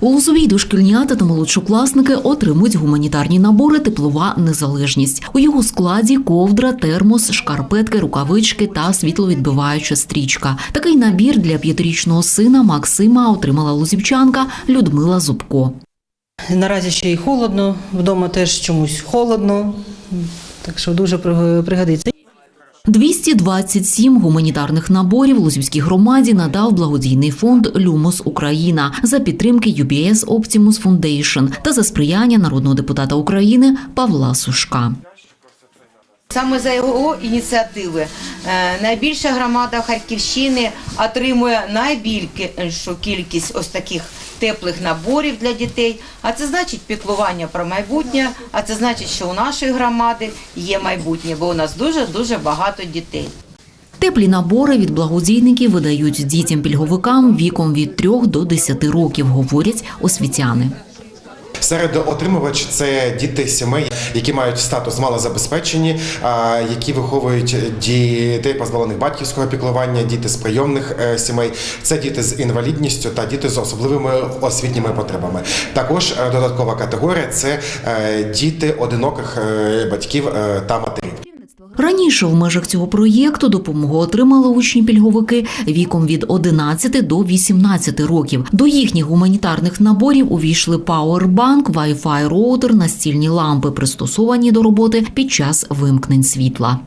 У Лозовій дошкільнята та молодшокласники отримують гуманітарні набори Теплова незалежність. У його складі ковдра, термос, шкарпетки, рукавички та світловідбиваюча стрічка. Такий набір для п'ятирічного сина Максима отримала лузівчанка Людмила Зубко. Наразі ще й холодно, вдома теж чомусь холодно, так що дуже пригодиться. 227 гуманітарних наборів Лузівській громаді надав благодійний фонд Люмос Україна за підтримки UBS Optimus Foundation та за сприяння народного депутата України Павла Сушка. Саме за його ініціативи е, найбільша громада Харківщини отримує найбільшу кількість ось таких теплих наборів для дітей. А це значить піклування про майбутнє. А це значить, що у нашої громади є майбутнє, бо у нас дуже дуже багато дітей. Теплі набори від благодійників видають дітям-пільговикам віком від 3 до 10 років, говорять освітяни. Серед отримувач це діти сімей, які мають статус малозабезпечені, які виховують дітей позбавлених батьківського піклування, діти з прийомних е, сімей. Це діти з інвалідністю та діти з особливими освітніми потребами. Також е, додаткова категорія це е, діти одиноких батьків та матерів. Раніше в межах цього проєкту допомогу отримали учні-пільговики віком від 11 до 18 років. До їхніх гуманітарних наборів увійшли пауербанк, Wi-Fi роутер, настільні лампи, пристосовані до роботи під час вимкнень світла.